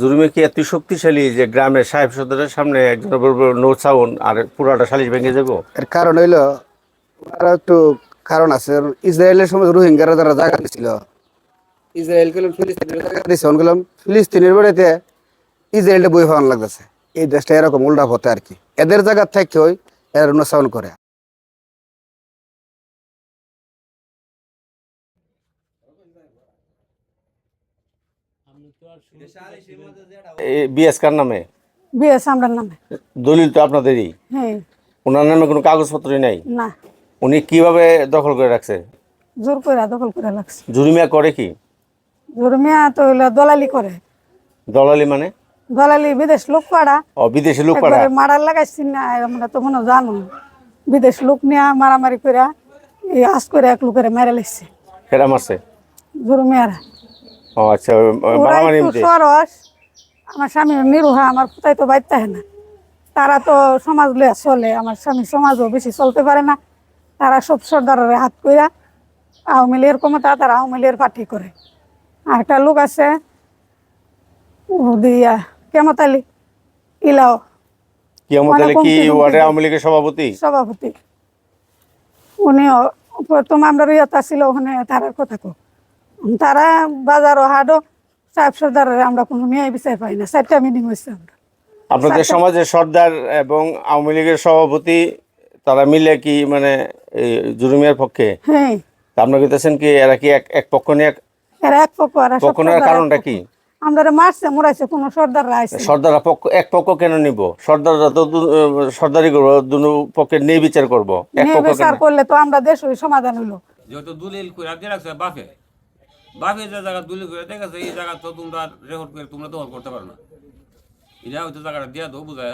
জুরুমে কি এত শক্তিশালী যে গ্রামের সাহেব সদরের সামনে একজন নো আর পুরাটা ভেঙে যাব? এর কারণ হইল একটু কারণ আছে। ইসরায়েলের সময় রোহিঙ্গারা যারা জায়গা দিছিল, ইসরায়েল গেলাম, ফিলিস্তিনের জায়গা গেলাম। ফিলিস্তিনের ইসরায়েলটা বই হওয়ান লাগতেছে। এই দেশটা এরকম উল্টা হতে আর কি। এদের জায়গা থেকে ওই এর অনুসরণ করে। বিএস কার নামে? বিএস নামে। দলিল তো আপনাদেরই। হ্যাঁ। ওনার নামে কোনো কাগজপত্র নেই? না। উনি কীভাবে দখল করে রাখছে? জোর করে দখল করে লাগছে জুরিমিয়া করে কি? জোরমিয়া তো হইল দলালি করে। দলালি মানে? দলালি বিদেশ লোক পাড়া। ও বিদেশি লোক পাড়া। মারার লাগাইছি না আমরা তো মনে জানো। বিদেশ লোক নিয়ে মারামারি করে এই আজ করে এক লোকের মেরে লাগছে সেটা মারছে? জোরমিয়ারা ও আচ্ছা ওই ওরা মারামারি একটু সরস। আমার স্বামী নিরুহা আমার কোথায় তো বাইতে না। তারা তো সমাজ লইয়া চলে আমার স্বামী সমাজও বেশি চলতে পারে না। তারা সব সর্দারের হাত কইরা আওয়ামী লীগের ক্ষমতা তারা আওয়ামী লীগের পার্টি করে। আর একটা লোক আছে দিয়া কেমতালি ইলাও। মানে কি কমতি কমতি ওয়ার্ডের আওয়ামী লীগের সভাপতি? সভাপতি। উনিও প্রথম আমরা ইয়তা ছিল ওখানে তারার কথা কো তারা বাজারও হাটও সাহেব সর্দারের আমরা কোনো মেয়ে বিচার পাই না। চারটা মিটিং হয়েছে আমরা। আপনাদের সমাজের সর্দার এবং আওয়ামী লীগের সভাপতি তারা মিলে কি মানে জুরুমিয়ার পক্ষে? হ্যাঁ। আপনারা কইতেছেন কি এরা কি এক এক পক্ষ নিয়ে এরা এক পক্ষ আর পক্ষ নেওয়ার কারণটা কি? আমরা মারছে মোরাইছে কোনো সর্দাররা আইছে সর্দাররা পক্ষ এক পক্ষ কেন নিব? সর্দাররা তো সর্দারি করব দুনো পক্ষের নিয়ে বিচার করব। এক পক্ষ বিচার করলে তো আমরা দেশ ওই সমাধান হইল। যেহেতু দলিল করে রাখছে বাপে। বাপে যে জায়গা দলিল করে দেখেছে এই জায়গা তো তোমরা রেকর্ড করে তোমরা দখল করতে পারো না। এটা হয়তো জায়গাটা দিয়া দো বুঝায়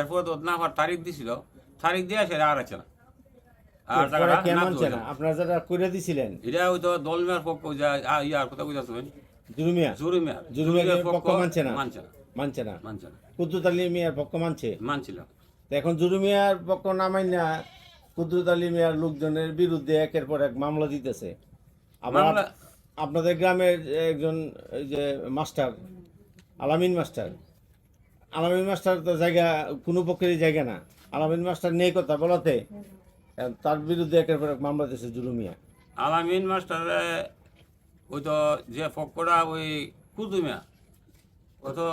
এরপরে তো না আমার তারিখ দিছিল তারিখ দিয়ে সেটা আর আছে না। আর জায়গাটা কে না মানছে না। আপনারা যারা করে দিছিলেন। এটা হয়তো দলমের পক্ষ ইয়ার কথা বুঝাচ্ছেন জুরুমিয়া জুরুমিয়ার পক্ষ মানছে না? মানছে না। মানছে না? মানছে না। কুদ্দুত আলী মিয়ার পক্ষ মানছে? মানছিল। এখন জুরুমিয়ার পক্ষ না মাইনা কুদ্দুত আলী মিয়ার লোকজনের বিরুদ্ধে একের পর এক মামলা দিতেছে। আবার আপনাদের গ্রামের একজন এই যে মাস্টার আলামিন মাস্টার। আলামিন মাস্টার তো জায়গা কোনো পক্ষেরই জায়গা না। আলামিন মাস্টার নেই কথা বলাতে তার বিরুদ্ধে একের পর এক মামলা দিতেছে জুলুমিয়া। আলামিন মাস্টারে ওই তো যে পক্ষটা ওই কুদুমিয়া ও তো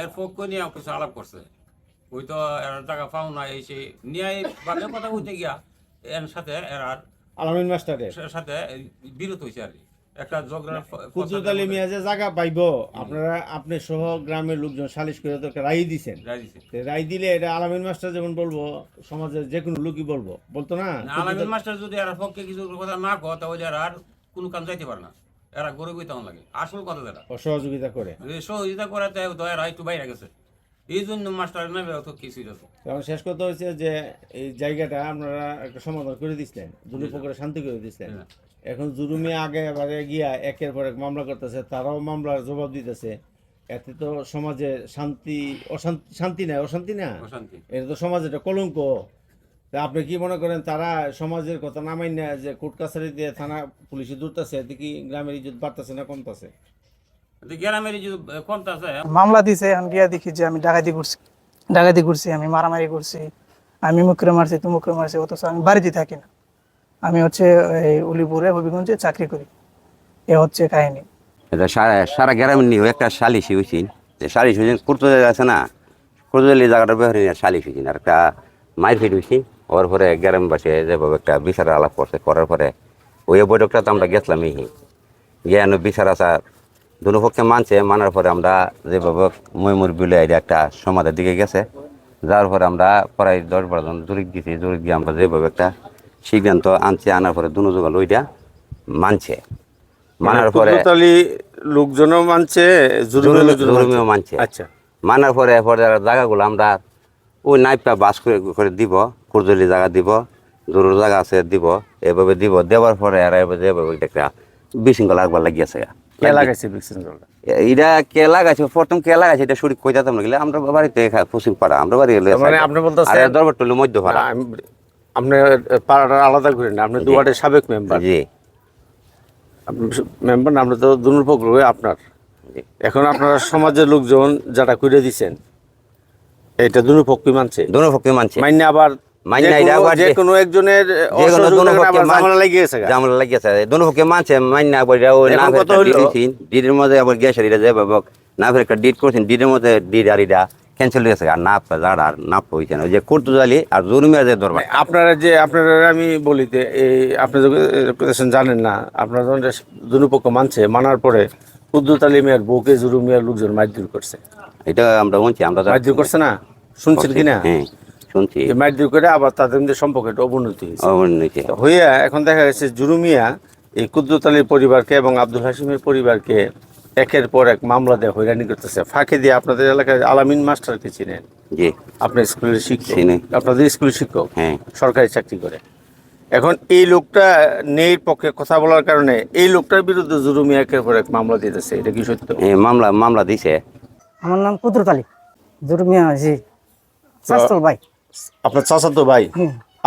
এর পক্ষ নিয়ে কিছু আলাপ করছে। ওই তো এর টাকা পাও না এই সেই ন্যায় ভাবে কথা হইতে গিয়া এর সাথে এর আর আলামিন মাস্টারের। সাথে বিরত হয়েছে আর কি। একটা মিয়া যে জায়গা পাইব। আপনারা আপনি সহ গ্রামের লোকজন সালিশ করে তো একটা রায় দিছেন। রায় দিলে এটা আলামিন মাস্টার যেমন বলব সমাজের যে কোনো লোকই বলব। বলতো না? আলামিন মাস্টার যদি এর পক্ষে কিছু কথা না কয় তাহলে আর কোনো কাম যাইতে পারে না। এরা গরিবই তেমন লাগে। আসল কথা যেটা। অসহযোগিতা করে। সহযোগিতা এরা একটু বাইরে গেছে। এই জন্য মাস্টার নেবে অত কিছুই কারণ শেষ কথা হচ্ছে যে এই জায়গাটা আপনারা একটা সমাধান করে দিচ্ছেন পক্ষে শান্তি করে দিচ্ছেন হ্যাঁ। এখন জুরুমি আগে বারে গিয়া একের পর এক মামলা করতেছে তারাও মামলার জবাব দিতেছে। এতে তো সমাজে শান্তি অশান্তি শান্তি না অশান্তি না? এটা তো সমাজে একটা কলঙ্ক। তা আপনি কি মনে করেন তারা সমাজের কথা নামাই না যে কোর্ট কাছারি দিয়ে থানা পুলিশে দূরতাছে এতে কি গ্রামের ইজ্জত বাড়তেছে না কমতেছে? গ্রামের যদি কমতে আছে মামলা দিছে এখন গিয়া দেখি যে আমি ডাকাতি করছি। ডাকাতি করছি আমি মারামারি করছি আমি মুখরে মারছি তুমুকরে মারছি অথচ আমি বাড়িতে থাকি না। আমি হচ্ছে এই উলিপুরে, হবিগঞ্জে চাকরি করি। এ হচ্ছে কাহিনী। এটা সারা সারা গ্রামের নিয়েও একটা সালিশি যে সালিশ হয়েছেন কুর্তুজালি আছে না কুর্তুজালি জায়গাটার ব্যাপারে নিয়ে সালিশ হয়েছেন আর একটা মাইর ফিট হয়েছি ওর পরে গ্রামবাসী যেভাবে একটা বিচার আলাপ করছে, করার পরে ওই বৈঠকটা তো আমরা গেছিলাম এই গিয়ে বিচার আচার দুনো পক্ষে মানছে। মানার পরে আমরা যেভাবে ময়মুর বিলে একটা সমাধার দিকে গেছে। যার পরে আমরা প্রায় দশ বারো জন জরিক দিয়েছি জরিক দিয়ে আমরা যেভাবে একটা সিদ্ধান্ত আনছে আনার পরে দুনো যোগাল ওইটা মানছে। মানার পরে লোকজনও মানছে জুরুমিয়া মানছে? আচ্ছা। মানার পরে এরপরে জায়গাগুলো আমরা ওই নাইপটা বাস করে করে দিব কুরজলি জায়গা দিব দূরের জায়গা আছে দিব এভাবে দিব দেওয়ার পরে আর এভাবে যেভাবে একটা বিশৃঙ্খল লাগিয়েছে কে লাগাইছে ভ্যাকসিন এটা কে লাগাইছে? প্রথম কে লাগাইছে এটা শুরু কই যেতাম না গেলে আমরা বাড়িতে পশ্চিম পাড়া আমরা বাড়ি তার মানে আপনি বলতেছেন- দরবার টলি মধ্য পাড়া আপনি পাড়াটা আলাদা করেন না আপনি দুয়ারের সাবেক মেম্বার। জি। মেম্বার আপনি তো দুনুর আপনার। এখন আপনারা সমাজের লোকজন যারা করে দিছেন এটা দুনো মানছে। দোনো মানছে। মান্য আবার করে না ফের একটা ডিট করছেন ডিটের মধ্যে ডিট আর ক্যান্সেল হয়ে গেছে। আর না যাড়া আর না হয়েছে না ওই যে কুর্তু জালি আর জরুমিয়া যে দরবার। আপনারা যে আপনারা আমি বলিতে এই আপনি যখন জানেন না আপনারা যখন দুপক্ষ মানছে মানার পরে কুদ্দুত আলী মিয়ার বউকে জুরু মিয়ার লোকজন মারধর করছে। এটা আমরা বলছি আমরা যা- মারধর করছে না? শুনছেন কিনা হ্যাঁ শুনছি। এই মারধর করে আবার তাদের মধ্যে সম্পর্কে অবনতি অবনতি। হইয়া এখন দেখা গেছে জুরুমিয়া এই কুদ্দুত আলীর পরিবারকে এবং আব্দুল হাসিমের পরিবারকে একের পর এক মামলা দিয়ে হয়রানি করতেছে। ফাঁকে দিয়ে আপনাদের এলাকায় আলামিন মাস্টারকে চিনেন? জি। আপনার স্কুলের শিক্ষক। আপনাদের স্কুলের শিক্ষক? হ্যাঁ। সরকারি চাকরি করে। এখন এই লোকটা নেই পক্ষে কথা বলার কারণে এই লোকটার বিরুদ্ধে জুরুমি একের পর এক মামলা দিতেছে এটা কি সত্য? এই মামলা মামলা দিছে। আমার নাম কুদরত আলী। জুরমিয়া জি। শাস্তল ভাই। আপনার চাচাতো ভাই।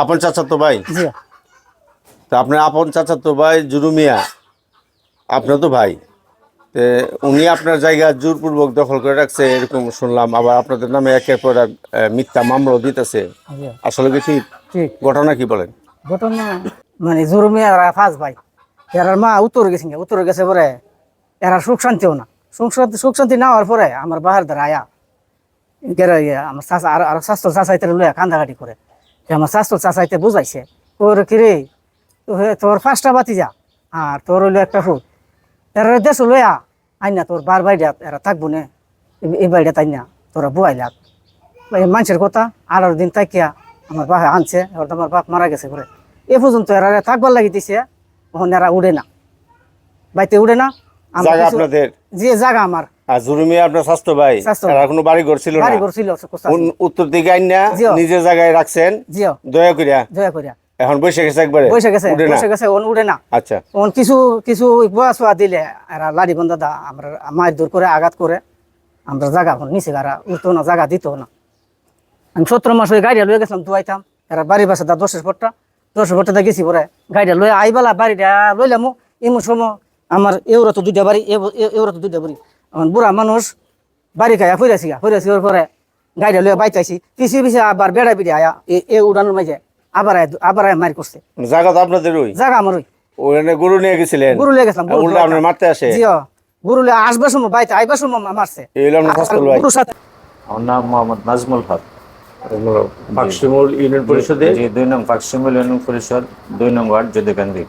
আপন চাচাতো ভাই? জি। তা আপনার আপন চাচাতো ভাই জুরুমিয়া আপনার তো ভাই। উনি আপনার জায়গা জোরপূর্বক দখল করে রাখছে এরকম শুনলাম। আবার আপনাদের নামে একের পর এক মিথ্যা মামলা দিতেছে। জি আসলে কি ঠিক? ঘটনা কি বলেন? ঘটনা মানে জুরমিয়া ফাঁস ভাই। এরার মা উত্তর গেছে উত্তর গেছে পরে এরা সুখ শান্তিও না। সুখ শান্তি সুখ শান্তি না হওয়ার পরে আমার বাহার দ্বারা আয়া ইয়ে আমার চাষা আর আর স্বাস্থ্য চাষাইতে লইয়া কান্দাকাটি করে। আমার স্বাস্থ্য চাষাইতে বুঝাইছে তোর কি রে? তো হে- তোর পাঁচটা বাতি যা আর তোর হইল একটা ফুট। এরা দেশ লইয়া আইনা তোর বার বাইরে এরা থাকব না। এই- বাইরে তাই না তোরা বুয়াইলাক এই মানুষের কথা আঠারো দিন তাকিয়া আমার বাপে আনছে এবার আমার বাপ মারা গেছে করে এ পর্যন্ত এরা থাকবার লাগি দিছে ওখানে এরা উড়ে না। বাইতে উড়ে না জায়গা আপনাদের? যে জায়গা আমার। আর জুরুমিয়া আপনার স্বাস্থ্য ভাই আর কোনো বাড়ি ঘর ছিল না। বাড়ি ঘর ছিল উত্তর দিকে আইনা। নিজের জায়গায় রাখছেন। দয়া করিয়া। দয়া করিয়া। এখন বসে গেছে একবারে? বসে গেছে বসে গেছে ওন উড়ে না। আচ্ছা। ওন কিছু কিছু সোয়া দিলে লাড়ি বন্ধা দা আমরা মায়ের দূর করে আঘাত করে আমরা জায়গা এখন নিচে গারা উঠতো না জায়গা দিত না। আমি সতেরো মাস ওই গাড়িটা লয়ে গেছিলাম দুয়াইতাম এরা বাড়ি বাসা দা দশের ফটটা দশের ফটটা গেছি পরে গাড়িটা লয়ে আইবেলা বাড়িটা লইলাম এমন সময় আমার এওরা তো দুইটা বাড়ি এওরা তো দুইটা বাড়ি। আমার বুড়া মানুষ বাড়ি খাইয়া ফিরেছি গা ফিরেছি ওর পরে গাড়িটা লয়ে বাইতাইছি পিছিয়ে পিছিয়ে আবার বেড়া বেড়ে আয়া এ- এ উড়ানোর মাঝে। আবার আয়- আবার আয় মারি করছে। জায়গা তো আপনাদের ওই? জায়গা আমার ওই। ওখানে গরু নিয়ে গেছিলেন? গরু লেগে গেছিলাম উল্টা আপনার মারতে আসে? জিও গরু লে আসবার সময় বাইতে আইবার সময় মারছে। এই হলো আপনার স্বাস্থ্য ভাই। আমার নাম মোহাম্মদ নাজমুল হক। বাক্সিমূল ইউনিয়ন পরিষদে? জি দুই নং পাকশিমুল ইউনিয়ন পরিষদ দুই নং ওয়ার্ড যদুকান্দি।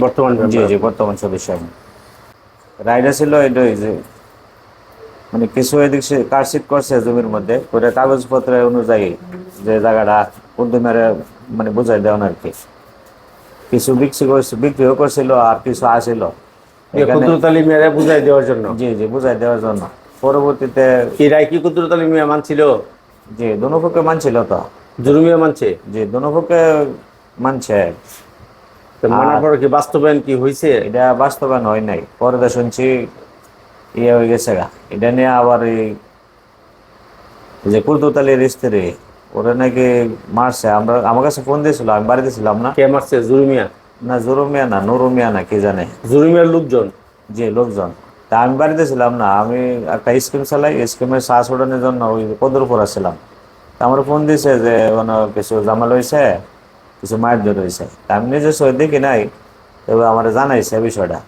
বর্তমান জি জি বর্তমান সদস্য আমি। রায়টা ছিল এটাই যে মানে কিছু এদিক সে কারশিট করছে জমির মধ্যে করে কাগজপত্র অনুযায়ী যে জায়গাটা উদ্যমের মানে বুঝাই দেওয়ান আর কি। কিছু বিক্রি করছে বিক্রিও করছিল আর কিছু আসিল। এখানে কুদরত আলী মিয়া বুঝাই দেওয়ার জন্য? জি জি বুঝাই দেওয়ার জন্য। পরবর্তীতে কি রায় কি কুদরত আলী মিয়া মানছিল? জি দনুপক্ষে মানছিল তো। জুরুমিয়া মানছে? জি দনুপক্ষে মানছে। মানার পরে কি বাস্তবায়ন কি হয়েছে এটা বাস্তবায়ন হয় নাই। পরে শুনছি ইয়ে হয়ে গেছে গা। এটা নিয়ে আবার এই যে কুলতুতালির স্ত্রী ওরা নাকি মারছে। আমরা আমার কাছে ফোন দিয়েছিল আমি বাড়িতে ছিলাম না। কে মারছে? জুরুমিয়া না জুরুমিয়া না নুরুমিয়া না কি জানে। জুরুমিয়ার লোকজন? যে লোকজন। তা আমি বাড়িতে ছিলাম না আমি একটা স্কিম চালাই স্কিমের শ্বাস উড়ানোর জন্য ওই পদরপুর ছিলাম তা আমার ফোন দিয়েছে যে কোনো কিছু জামাল হয়েছে? কিছু মায়ের দর হয়েছে। তা আমি নিজে সই দেখি নাই তবে আমার জানাইছে বিষয়টা।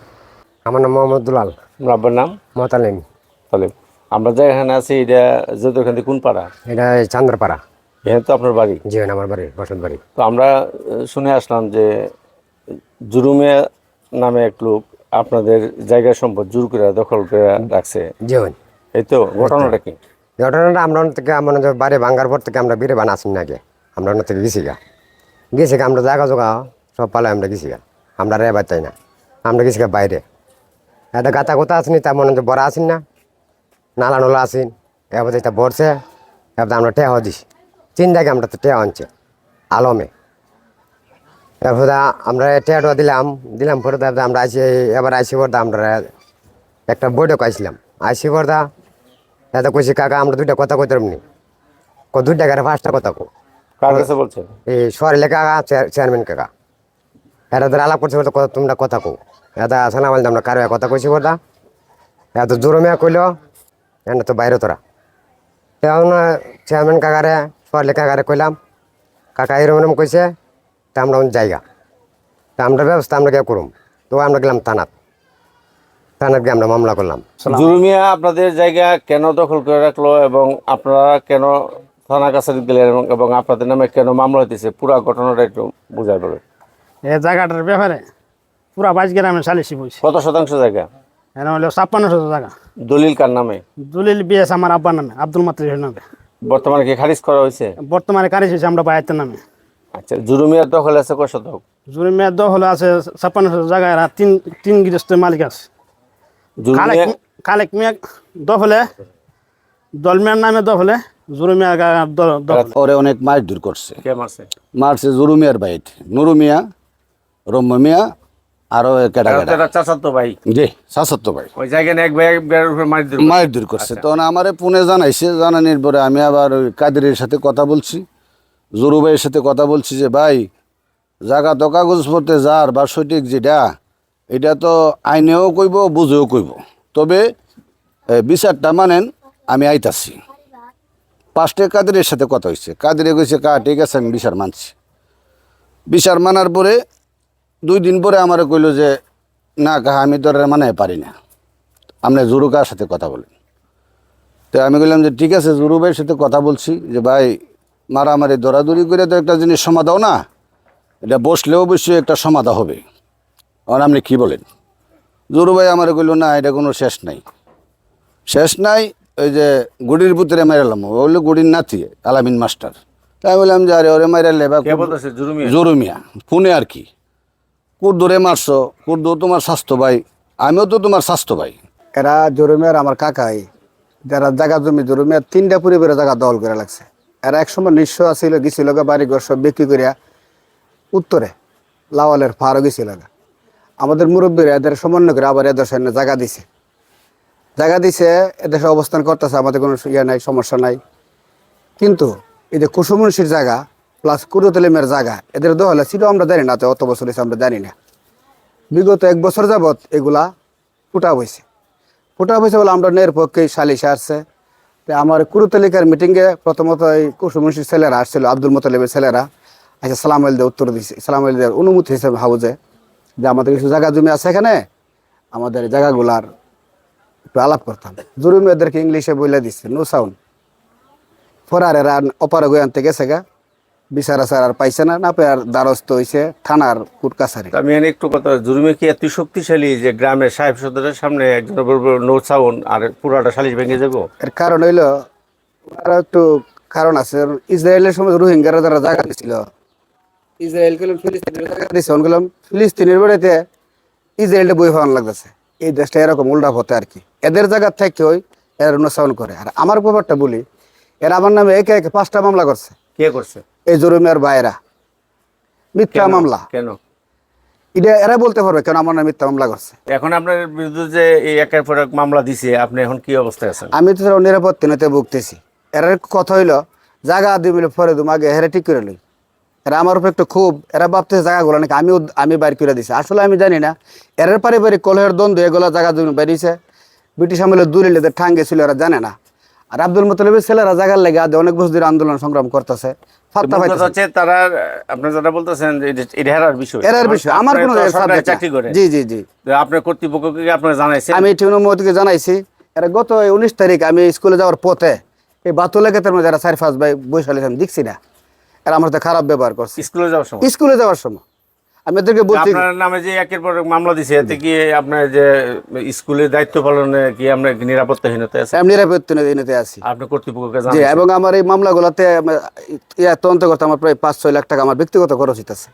আমার নাম মোহাম্মদ দুলাল আপনার আব্বার নাম? মতালিম তাহলে আমরা যে এখানে আছি এটা যেহেতু এখান থেকে কোন পাড়া? এটা চান্দ্রপাড়া। এখানে তো আপনার বাড়ি? জীবন আমার বাড়ি বসত বাড়ি। তো আমরা শুনে আসলাম যে জুরুমিয়া নামে এক লোক আপনাদের জায়গা সম্পদ জোর করে দখল করে রাখছে। জীবন এই তো ঘটনাটা কি? ঘটনাটা আমরা থেকে আমার বাড়ি ভাঙ্গার পর থেকে আমরা বেড়ে বানাসিন না আগে। আমরা ওখান থেকে গেছি গা। গেছি গা আমরা জায়গা জোগা সব পালে আমরা গেছি গা। আমরা রে বাচ্চাই না। আমরা গেছি গা বাইরে। এটা গাতা গোতা আসিনি তার মনে হচ্ছে বড় আসিন না। নালা নোলা আসিন এবার এটা বড়ছে এবার আমরা টেয়া দিছি। তিন জায়গায় আমরা তো টেয়া আনছে আলমে। এরপরে আমরা টেয়াটা দিলাম দিলাম পরে তারপরে আমরা আইসি এবার আইসি পর আমরা একটা বৈঠক আইছিলাম আইসি পর দা দাদা কইছি কাকা আমরা দুইটা কথা কইতে পারবনি ক দুইটা কারে পাঁচটা কথা কো বলছেন এই সরলে কাকা চেয়ারম্যান কাকা। এরা ধর আলাপ করছে বলতে কথা তোমরা কথা কো এটা আসলে আমাদের আমরা কারও কথা কইছি বলতা এত জোরমিয়া কইল এনে তো বাইরে তোরা। এখন চেয়ারম্যান কাকারে সোয়ালি কাকারে কইলাম। কাকা এরম এরম কইছে তা আমরা জায়গা। তা আমরা ব্যবস্থা আমরা কে করুম। তো আমরা গেলাম থানাত। থানাত গিয়ে আমরা মামলা করলাম। জুরুমিয়া আপনাদের জায়গা কেন দখল করে রাখল এবং আপনারা কেন থানা কাছে গেলেন এবং- এবং আপনাদের নামে কেন মামলা হইতেছে? পুরো ঘটনাটা একটু বুঝাই বলে এই জায়গাটার ব্যাপারে পুরা বাইশ গ্রামে সালিশি বইছে। কত শতাংশ জায়গা? এরা হলো ছাপ্পান্ন শত জায়গা। দলিল কার নামে? দলিল বিএস আমার আব্বার নামে আব্দুল মাত্রির নামে। বর্তমানে কি খারিজ করা হয়েছে? বর্তমানে কারিজ হয়েছে আমরা বাইতের নামে। আচ্ছা জুরুমিয়ার দখল আছে কয় শতক? জুরি মেয়াদ দখলে আছে ছাপ্পান্ন শত জায়গা এরা তিন তিন গৃহস্থ মালিক আছে। জুরুমিয়া খালেক মিয়া দখলে দলমিয়ার নামে দখলে জুরি মিয়া ওরে অনেক মারধর করছে। মারছে? মারছে জুরু মিয়ার বাইট নুরু মিয়া রম্য মিয়া আরও চাচাতো ভাই। জি শাসত্য ভাই। ওই জায়গায় এক ভাই মারি দিল করছে। তখন আমারে পুনে জানাইছে জানানির পরে আমি আবার ওই কাদেরের সাথে কথা বলছি। জরু ভাইয়ের সাথে কথা বলছি যে ভাই জায়গা তো কাগজপত্রে যার বা সঠিক যেটা এটা তো আইনেও কইব বুঝেও কইব। তবে বিচারটা মানেন আমি আইতাছি। পাঁচটা কাদেরের সাথে কথা হয়েছে কাদেরে কইছে কা ঠিক আছে আমি বিচার মানছি। বিচার মানার পরে দুই দিন পরে আমার কইল যে না কাহা আমি তো আর মানে পারি না। আপনি জুরুকার সাথে কথা বলেন? তো আমি বললাম যে ঠিক আছে জুরু ভাইয়ের সাথে কথা বলছি যে ভাই মারামারি দৌড়াদৌড়ি করে তো একটা জিনিস সমাধাও না। এটা বসলেও অবশ্যই একটা সমাধা হবে। আর আপনি কি বলেন? জুরু ভাই আমার কইল না এটা কোনো শেষ নাই। শেষ নাই? ওই যে গুড়ির পুত্রে মেরালাম ও হলো গুড়ির নাতি আলামিন মাস্টার। তাই বললাম যে আরে ওরে মাইরালে বা জরুমিয়া ফোনে আর কি। কুর্দুরে মারছো কুর্দু তোমার স্বাস্থ্য ভাই, আমিও তো তোমার স্বাস্থ্য ভাই। এরা জরুমিয়ার আমার কাকাই, যারা জায়গা জমি জরুমিয়ার তিনটা পরিবারের জায়গা দল করে লাগছে। এরা একসময় নিঃস্ব আসিল গেছিল বাড়ি ঘর সব বিক্রি করিয়া উত্তরে, লাওয়ালের ফারও গেছিল আমাদের মুরব্বীরা এদের সমন্বয় করে আবার এদের সামনে জায়গা দিছে। জায়গা দিছে এদেশে অবস্থান করতেছে, আমাদের কোনো ইয়ে নাই, সমস্যা নাই। কিন্তু এই যে কুসুমনসির জায়গা প্লাস কুরুতলিমের জায়গা এদের দো হলে সেটাও আমরা জানি না, তো অত বছর হয়েছে আমরা জানি না। বিগত এক বছর যাবৎ এগুলা ফুটা হয়েছে। ফুটা হয়েছে বলে আমরা নের পক্ষে সালিশে আসছে। আমার কুরুতালিকার মিটিংয়ে প্রথমত এই কুসুমনসির ছেলেরা আসছিল, আব্দুল মোতালেবের ছেলেরা। আচ্ছা সালাম আলদে উত্তর দিছে। সালাম আলদের অনুমতি হিসেবে হাউজে যে আমাদের কিছু জায়গা জমি আছে এখানে, আমাদের জায়গাগুলার একটু আলাপ করতাম। জরুরি এদেরকে ইংলিশে বলে দিচ্ছে নো সাউন্ড ফরার এরা অপারে গই আনতে গেছে গা। বিচার আচার আর পাইছে না না পেয়ে আর দ্বারস্থ হয়েছে থানার কুট কাছারি। আমি একটু কথা জুরুমিয়া কি এত শক্তিশালী যে গ্রামের সাহেব সদরের সামনে একজনের বলব নো আর পুরাটা সালিশ ভেঙে যাব? এর কারণ হইল আর একটু কারণ আছে। ইসরায়েলের সময় রোহিঙ্গারা যারা জায়গা দিছিল ইসরায়েল গেলাম ফিলিস্তিনের জায়গা দিছে গেলাম। ফিলিস্তিনের বেড়াতে ইসরায়েলটা বই হওয়ান লাগতেছে। এই দেশটা এরকম উল্টা হতে আর কি। এদের জায়গার থেকে ওই এর অনুসরণ করে। আর আমার ব্যাপারটা বলি এরা আমার নামে একে একে পাঁচটা মামলা করছে। কে করছে? এই জরুমিয়ার বাইরা মিথ্যা মামলা। কেন? এটা এরা বলতে পারবে কেন আমার নামে মিথ্যা মামলা করছে। এখন আপনার বিরুদ্ধে যে এই একের পর এক মামলা দিছে আপনি এখন কি অবস্থায় আছেন? আমি তো ভুগতেছি। এর কথা হইল জায়গা দুই মিলে পরে আগে হেরে ঠিক করে লই। এরা আমার উপর একটু খুব এরা ভাবতেছে জায়গাগুলো নাকি আমি আমি বাইর করে দিছি। আসলে আমি জানি না। এর পারিবারিক কলহের দ্বন্দ্ব এগুলো জায়গা জমি বেরিয়েছে ব্রিটিশ আমলের দুলিলেদের ঠাঙ্গে ছিল এরা জানে না। আর আব্দুল মুতলিবের ছেলেরা জায়গার লেগে আজ অনেক বছর ধরে আন্দোলন সংগ্রাম করতেছে। তারা যেটা বলতেছেন বিষয়। এরার বিষয়। আমার কোনো তো। চাকরি করে। জি জি জি। আপনার কর্তৃপক্ষকে আপনার জানাইছেন? আমি টিউনমতিকে জানাইছি। এরা গত উনিশ তারিখ আমি স্কুলে যাওয়ার পথে এই বাতুল মধ্যে এরা চার পাঁচ ভাই বৈশালী আমি দেখছি না। এরা আমার সাথে খারাপ ব্যবহার করছে। স্কুলে যাওয়ার সময়? স্কুলে যাওয়ার সময়। আমি এদেরকে বলছি আপনার নামে যে একের পর মামলা দিছে এতে কি আপনার যে স্কুলের দায়িত্ব পালনে কি আমরা নিরাপত্তাহীনতা আছে? আমি নিরাপত্তা নিতে আছি। আপনি কর্তৃপক্ষকে জি এবং আমার এই মামলাগুলোতে ইয়া তদন্ত করতে আমার প্রায় পাঁচ ছয় লাখ টাকা আমার ব্যক্তিগত খরচ হইতেছে।